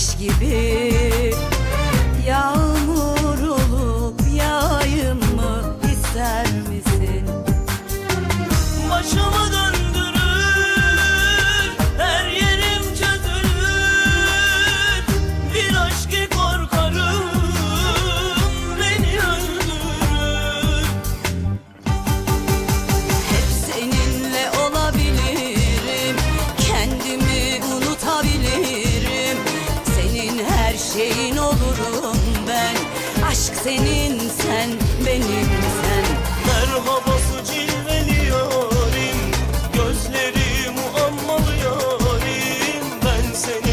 ateş gibi sing.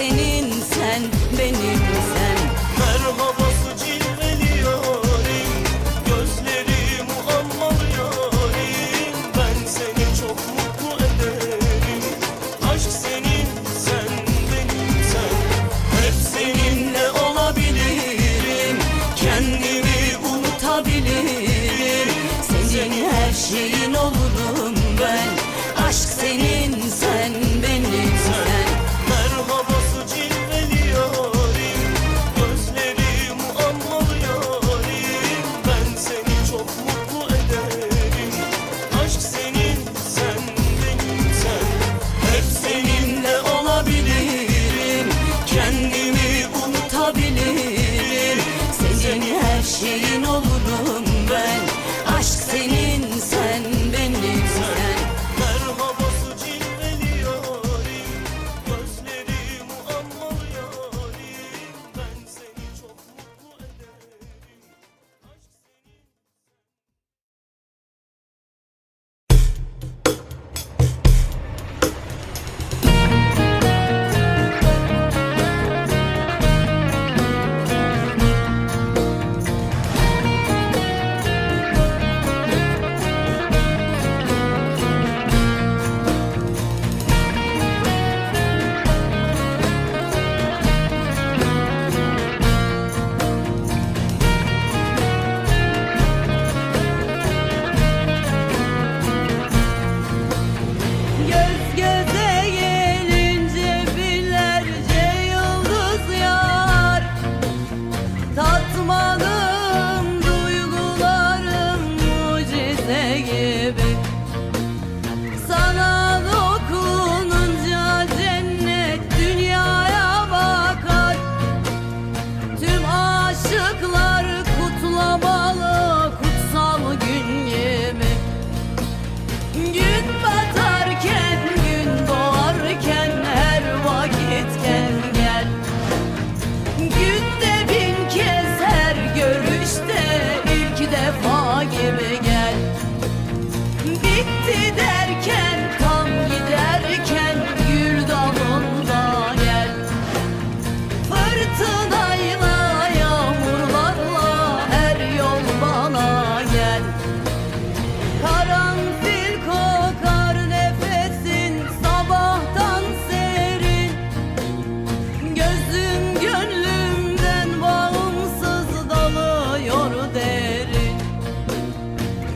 seni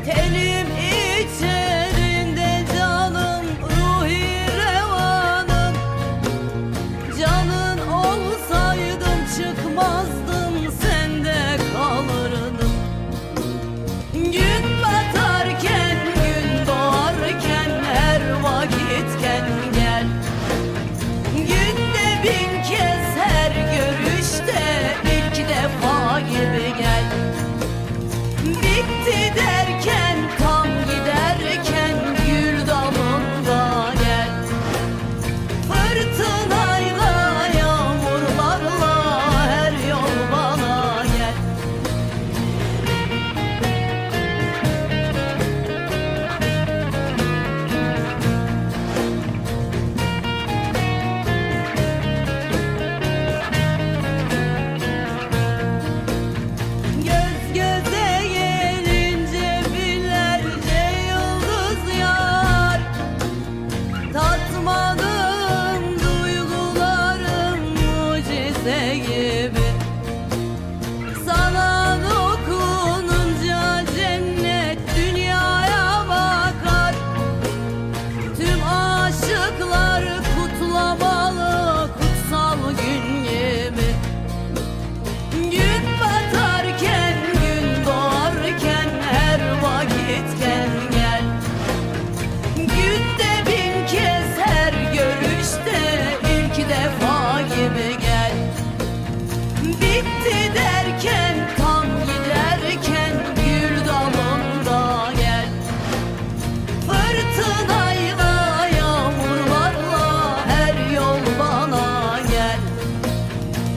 Teli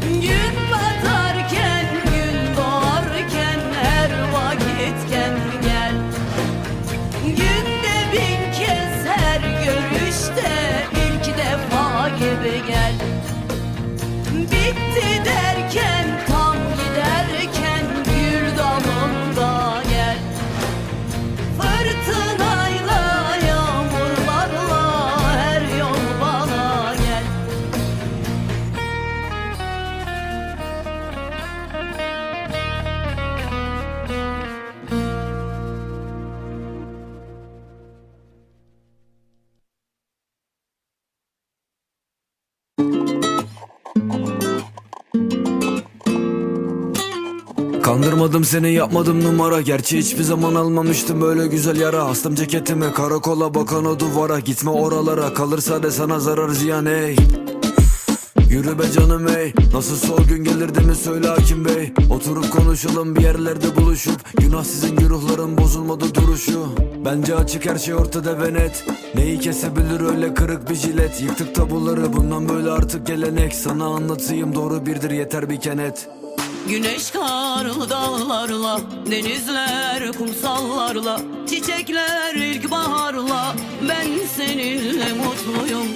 Gün Kandırmadım seni yapmadım numara. Gerçi hiçbir zaman almamıştım böyle güzel yara. Astım ceketimi karakola bakan o duvara. Gitme oralara kalırsa de sana zarar ziyan ey. Yürü be canım ey. Nasıl sol gün gelirdi mi söyle hakim bey. Oturup konuşalım bir yerlerde buluşup. Günah sizin güruhların bozulmadı duruşu. Bence açık her şey ortada ve net. Neyi kesebilir öyle kırık bir jilet? Yıktık tabuları bundan böyle artık gelenek. Sana anlatayım doğru birdir yeter bir kenet Güneş karlı dağlarla Denizler kumsallarla Çiçekler ilkbaharla. Ben seninle mutluyum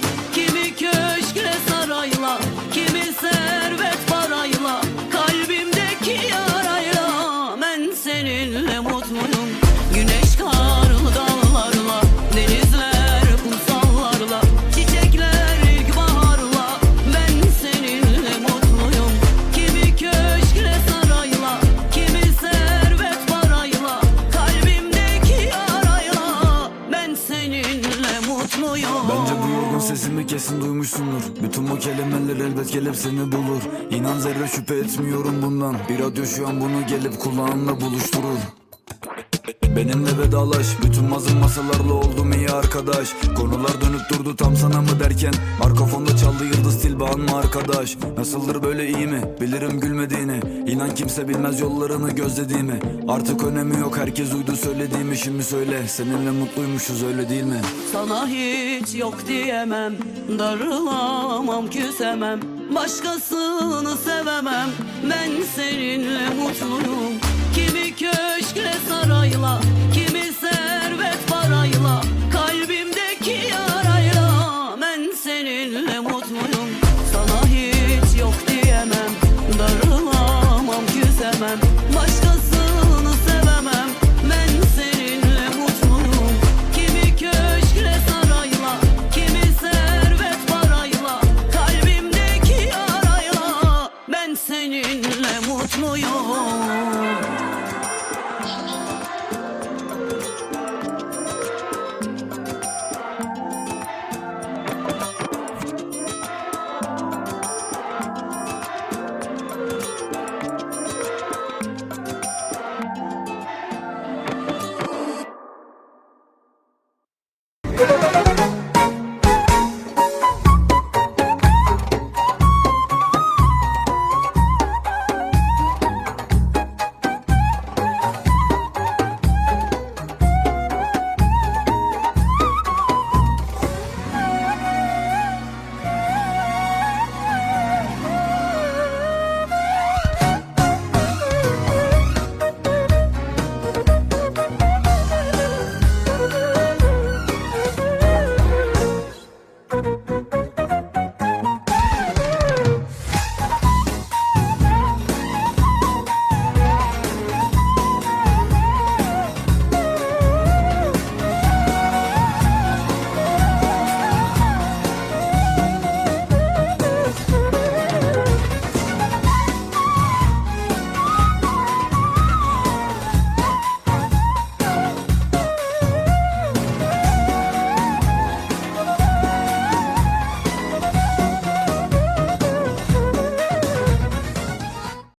mutluyum Bence bu yorgun sesimi kesin duymuşsundur. Bütün bu kelimeler elbet gelip seni bulur. İnan zerre şüphe etmiyorum bundan. Bir radyo şu an bunu gelip kulağınla buluşturur Benimle vedalaş Bütün mazın masalarla oldum iyi arkadaş. Konular dönüp durdu tam sana mı derken? Arka fonda çaldı yıldız tilban mı arkadaş. Nasıldır böyle iyi mi? Bilirim gülmediğini. İnan kimse bilmez yollarını gözlediğimi. Artık önemi yok herkes uydu söylediğimi. Şimdi söyle seninle mutluymuşuz öyle değil mi? Sana hiç yok diyemem Darılamam küsemem. Başkasını sevemem Ben seninle mutluyum Kimi servet parayla Kalbimdeki yarayla Ben seninle mutluyum. Sana hiç yok diyemem Darılamam küsemem Başkasını sevemem Ben seninle mutluyum. Kimi köşkle sarayla Kimi servet parayla Kalbimdeki yarayla Ben seninle mutluyum.